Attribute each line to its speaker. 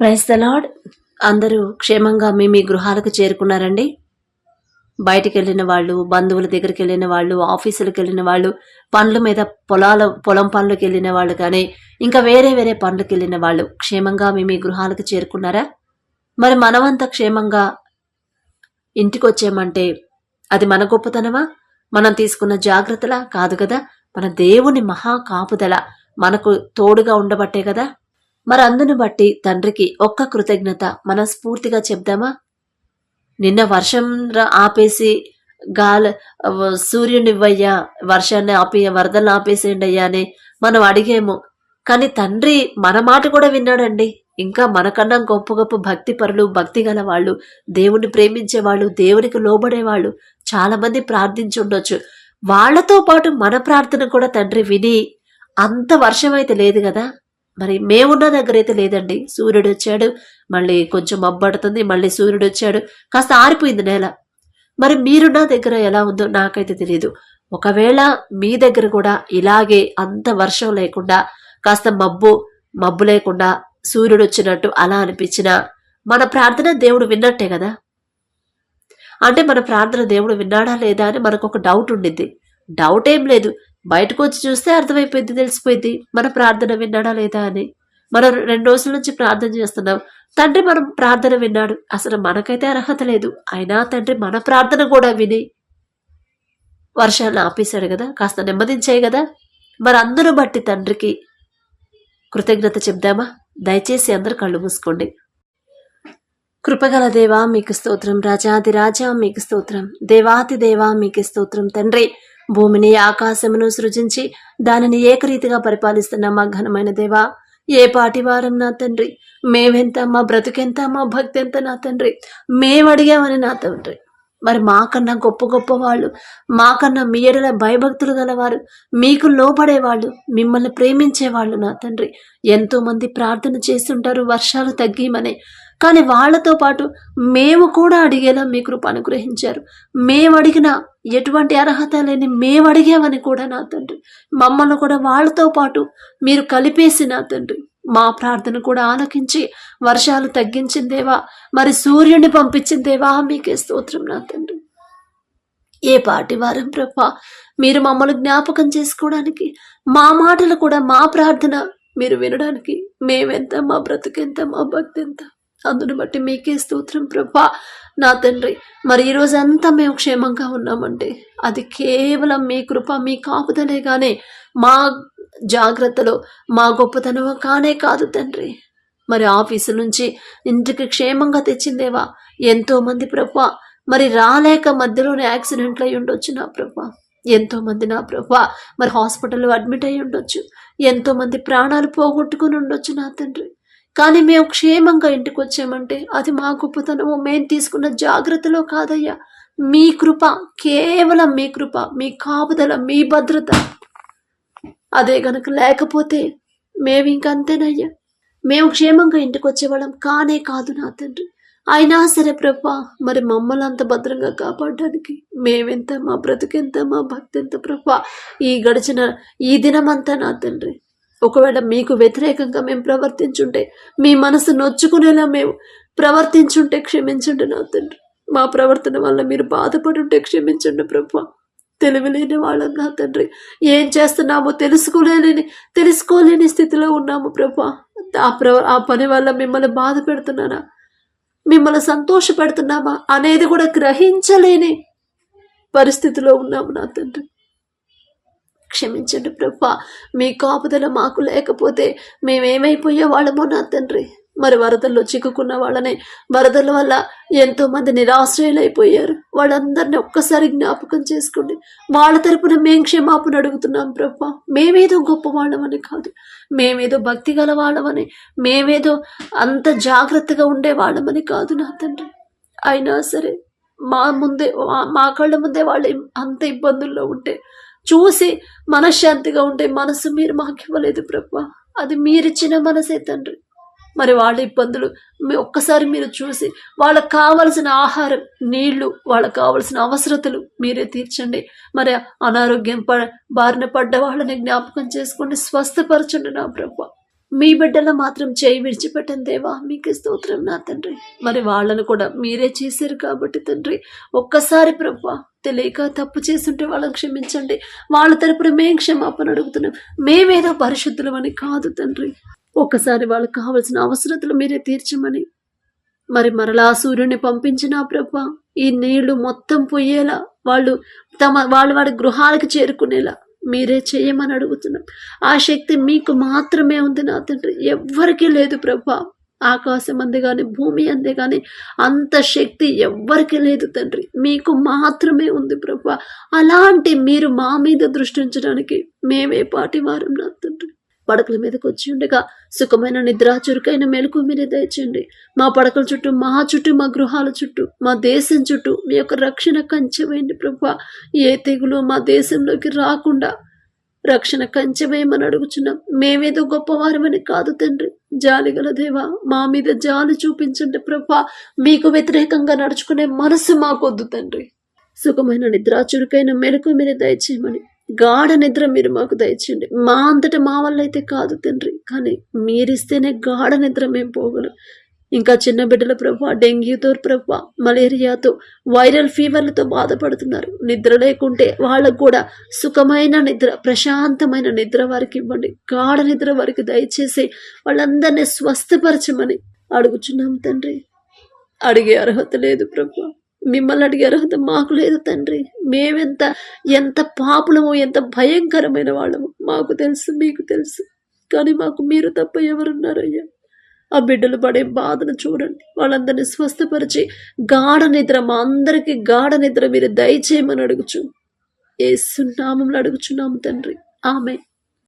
Speaker 1: Price the lord. అందరూ క్షేమంగా మీ మీ గృహాలకు చేరుకున్నారండి. బయటికి వెళ్ళిన వాళ్ళు బంధువుల దగ్గరికి వెళ్ళిన వాళ్ళు ఆఫీసులకు వెళ్ళిన వాళ్ళు పనుల మీద పొలాల పొలం పనులకు వెళ్ళిన వాళ్ళు కానీ ఇంకా వేరే వేరే పనులకు వెళ్ళిన వాళ్ళు క్షేమంగా మీ మీ గృహాలకు చేరుకున్నారా? మరి మనమంతా క్షేమంగా ఇంటికి వచ్చామంటే అది మన గొప్పతనమా? మనం తీసుకున్న జాగ్రత్తలా? కాదు కదా. మన దేవుని మహా కాపుదల మనకు తోడుగా ఉండబట్టే కదా. మరి అందును బట్టి తండ్రికి ఒక్క కృతజ్ఞత మనస్ఫూర్తిగా చెప్దామా? నిన్న వర్షం ఆపేసి గాలి సూర్యునివ్వయ్యా వర్షాన్ని ఆపి వరదలను ఆపేసేయండి అయ్యా అని మనం అడిగేము. కానీ తండ్రి మన మాట కూడా విన్నాడండి. ఇంకా మనకన్నా గొప్ప గొప్ప భక్తి పరులు భక్తి గల వాళ్ళు దేవుని ప్రేమించే వాళ్ళు దేవునికి లోబడే వాళ్ళు ప్రార్థించుండొచ్చు వాళ్ళతో ప్రార్థించి వాళ్ళతో పాటు మన ప్రార్థన కూడా తండ్రి విని అంత వర్షం అయితే లేదు కదా? మరి మేమున్న దగ్గర అయితే లేదండి. సూర్యుడు వచ్చాడు మళ్ళీ కొంచెం మబ్బడుతుంది మళ్ళీ సూర్యుడు వచ్చాడు కాస్త ఆరిపోయింది నేల. మరి మీరున్న దగ్గర ఎలా ఉందో నాకైతే తెలియదు ఒకవేళ మీ దగ్గర కూడా ఇలాగే అంత వర్షం లేకుండా కాస్త మబ్బు మబ్బు లేకుండా సూర్యుడు వచ్చినట్టు అలా అనిపించినా మన ప్రార్థన దేవుడు విన్నట్టే కదా? అంటే మన ప్రార్థన దేవుడు విన్నాడా లేదా అని మనకు ఒక డౌట్ ఉండిద్ది. డౌట్ ఏం లేదు. బయటకు వచ్చి చూస్తే అర్థమైపోయింది తెలిసిపోయింది. మన ప్రార్థన విన్నాడా లేదా అని. మనం రెండు రోజుల నుంచి ప్రార్థన చేస్తున్నాం. తండ్రి మనం ప్రార్థన విన్నాడు. అసలు మనకైతే అర్హత లేదు. అయినా తండ్రి మన ప్రార్థన కూడా విని వర్షాన్ని ఆపేశాడు కదా కాస్త నెమ్మదించాయి కదా. మరి అందరూ బట్టి తండ్రికి కృతజ్ఞత చెప్దామా? దయచేసి అందరు కళ్ళు మూసుకోండి. కృపగల దేవా మీకు స్తోత్రం. రాజాది రాజా మీకు స్తోత్రం. దేవాతి దేవా మీకు స్తోత్రం. తండ్రి భూమిని ఆకాశమును సృజించి దానిని ఏకరీతిగా పరిపాలిస్తున్న మా ఘనమైన దేవా ఏ పాటి వారం నా తండ్రి? మేమెంత మా బ్రతుకెంత మా భక్తి ఎంత నా తండ్రి? మేము అడిగామని నా తండ్రి. మరి మాకన్నా గొప్ప గొప్ప వాళ్ళు మాకన్నా మీ ఎడల భయభక్తులు గలవారు మీకు లోపడేవాళ్ళు మిమ్మల్ని ప్రేమించేవాళ్ళు నా తండ్రి. ఎంతోమంది ప్రార్థన చేస్తుంటారు వర్షాలు తగ్గిమని. కానీ వాళ్ళతో పాటు మేము కూడా అడిగేలా మీ కృప అనుగ్రహించారు. మేము అడిగిన ఎటువంటి అర్హత లేని మేము అడిగామని కూడా నా తండ్రి. మమ్మల్ని కూడా వాళ్ళతో పాటు మీరు కలిపేసి నా తండ్రి. మా ప్రార్థన కూడా ఆలకించి వర్షాలు తగ్గించిందేవా మరి సూర్యుడిని పంపించిందేవా మీకే స్తోత్రం నా తండ్రి. ఏ పాటి వారం ప్రభా మీరు మమ్మల్ని జ్ఞాపకం చేసుకోవడానికి మా మాటలు కూడా మా ప్రార్థన మీరు వినడానికి మేమెంత మా బ్రతుకెంత మా భక్తి ఎంత. అందును బట్టి మీకే స్తోత్రం ప్రభా. నా తండ్రి మరి ఈ రోజంతా మేము క్షేమంగా ఉన్నామంటే అది కేవలం మీ కృప మీ కాపుదనే కానీ మా జాగ్రత్తలో మా గొప్పతనం కానే కాదు తండ్రి. మరి ఆఫీసు నుంచి ఇంటికి క్షేమంగా తెచ్చిందేవా? ఎంతోమంది ప్రభా మరి రాలేక మధ్యలోనే యాక్సిడెంట్లు అయి ఉండొచ్చు నా ప్రభా. ఎంతోమంది నా ప్రభా మరి హాస్పిటల్లో అడ్మిట్ అయి ఉండొచ్చు. ఎంతోమంది ప్రాణాలు పోగొట్టుకుని ఉండొచ్చు నా తండ్రి. కానీ మేము క్షేమంగా ఇంటికి వచ్చామంటే అది మా గొప్పతనము మేము తీసుకున్న జాగ్రత్తలో కాదయ్యా. మీ కృప కేవలం మీ కృప మీ కాపుదల మీ భద్రత. అదే గనక లేకపోతే మేము ఇంకంతేనయ్యా. మేము క్షేమంగా ఇంటికి వచ్చేవాళ్ళం కానే కాదు నా తండ్రి. అయినా సరే ప్రభా మరి మమ్మల్ని అంత భద్రంగా కాపాడడానికి మేమెంత మా బ్రతుకెంత మా భక్తి ఎంత ప్రభా ఈ గడిచిన ఈ దినమంతా నా తండ్రి. ఒకవేళ మీకు వ్యతిరేకంగా మేము ప్రవర్తించుంటే మీ మనసు నొచ్చుకునేలా మేము ప్రవర్తించుంటే క్షమించండి నా తండ్రి. మా ప్రవర్తన వల్ల మీరు బాధపడుంటే క్షమించండి ప్రభా. తెలివిలేని వాళ్ళం నా తండ్రి. ఏం చేస్తున్నామో తెలుసుకోలేని తెలుసుకోలేని స్థితిలో ఉన్నాము ప్రభు. ఆ ప్ర ఆ పని వల్ల మిమ్మల్ని బాధ పెడుతున్నానా? మిమ్మల్ని సంతోష పెడుతున్నామా అనేది కూడా గ్రహించలేని పరిస్థితిలో ఉన్నాము నా తండ్రి. క్షమించండి ప్రభా. మీ కాపుదల మాకు లేకపోతే మేమేమైపోయే వాళ్ళమో నా తండ్రి. మరి వరదల్లో చిక్కుకున్న వాళ్ళని వరదల వల్ల ఎంతోమంది నిరాశ్రయులైపోయారు. వాళ్ళందరినీ ఒక్కసారి జ్ఞాపకం చేసుకోండి. వాళ్ళ తరపున మేం క్షమాపణ అడుగుతున్నాం ప్రభా. మేమేదో గొప్ప వాళ్ళమని కాదు. మేమేదో భక్తి గల వాళ్ళమని మేమేదో అంత జాగ్రత్తగా ఉండే వాళ్ళమని కాదు నా తండ్రి. అయినా సరే మా ముందే మా- మా కళ్ళ ముందే వాళ్ళు అంత ఇబ్బందుల్లో ఉంటే చూసి మనశ్శాంతిగా ఉంటే మనసు మీరు మాకు ఇవ్వలేదు ప్రభా. అది మీరిచ్చిన మనసే తండ్రి. మరి వాళ్ళ ఇబ్బందులు మీ ఒక్కసారి మీరు చూసి వాళ్ళకి కావలసిన ఆహారం నీళ్ళు వాళ్ళకు కావలసిన అవసరతలు మీరే తీర్చండి. మరి అనారోగ్యం ప బారిన పడ్డ వాళ్ళని జ్ఞాపకం చేసుకోండి స్వస్థపరచండి నా ప్రభా. మీ బిడ్డలో మాత్రం చేయి విడిచిపెట్టండి దేవా. మీకు స్తోత్రం నా తండ్రి. మరి వాళ్ళను కూడా మీరే చేశారు కాబట్టి తండ్రి. ఒక్కసారి ప్రభా తెలియక తప్పు చేస్తుంటే వాళ్ళని క్షమించండి. వాళ్ళ తరపున మేం క్షమాపణ అడుగుతున్నాం. మేమేదో పరిశుద్ధులమని కాదు తండ్రి. ఒక్కసారి వాళ్ళకి కావలసిన అవసరతలు మీరే తీర్చమని. మరి మరలా సూర్యుని పంపించిన ప్రభా ఈ నీళ్ళు మొత్తం పోయేలా వాళ్ళు తమ వాళ్ళు వాడి గృహాలకు చేరుకునేలా మీరే చేయమని అడుగుతున్నాం. ఆ శక్తి మీకు మాత్రమే ఉంది నా తండ్రి. ఎవ్వరికీ లేదు ప్రభా. ఆకాశం అందే కానీ భూమి అందే కానీ అంత శక్తి ఎవ్వరికీ లేదు తండ్రి. మీకు మాత్రమే ఉంది ప్రభా. అలాంటి మీరు మా మీద దృష్టించడానికి మేమే పాటి వారం నా తండ్రి. పడకల మీదకి వచ్చి ఉండగా సుఖమైన నిద్ర చురుకైన మెలకు మీరే దయచేయండి. మా పడకల చుట్టూ మా చుట్టూ మా గృహాల చుట్టూ మా దేశం చుట్టూ మీ యొక్క రక్షణ కంచె వేయండి ఏ తెగులు మా దేశంలోకి రాకుండా రక్షణ కంచె వేయమని అడుగుచున్నాం. మేమేదో గొప్పవారమని కాదు తండ్రి. జాలి గల దేవా మా మీద జాలి చూపించండి ప్రభా మీకు వ్యతిరేకంగా నడుచుకునే మనసు మాకొద్దు తండ్రి. సుఖమైన నిద్ర చురుకైన మెలకు మీరు దయచేయమని గాఢ నిద్ర మీరు మాకు దయచేయండి. మా అంతటా మా వల్ల అయితే కాదు తండ్రి కానీ మీరిస్తేనే గాఢ నిద్ర మేము పోగలం. ఇంకా చిన్న బిడ్డల ప్రభ డెంగ్యూతో ప్రభ మలేరియాతో వైరల్ ఫీవర్లతో బాధపడుతున్నారు. నిద్ర లేకుంటే వాళ్ళకు కూడా సుఖమైన నిద్ర ప్రశాంతమైన నిద్ర వారికి ఇవ్వండి. గాఢ నిద్ర వారికి దయచేసి వాళ్ళందరినీ స్వస్థపరచమని అడుగుచున్నాం తండ్రి. అడిగే అర్హత లేదు ప్రభా. మిమ్మల్ని అడిగే అర్హత మాకు లేదు తండ్రి. మేమెంత ఎంత పాపులమో ఎంత భయంకరమైన వాళ్ళము మాకు తెలుసు మీకు తెలుసు. కానీ మాకు మీరు తప్ప ఎవరున్నారయ్యా? ఆ బిడ్డలు పడే బాధను చూడండి. వాళ్ళందరినీ స్వస్థపరిచి గాఢ నిద్ర మా అందరికీ గాఢ నిద్ర మీరు దయచేయమని అడుగుచు. ఏ సున్నామంలో అడుగుచున్నాము తండ్రి. ఆమె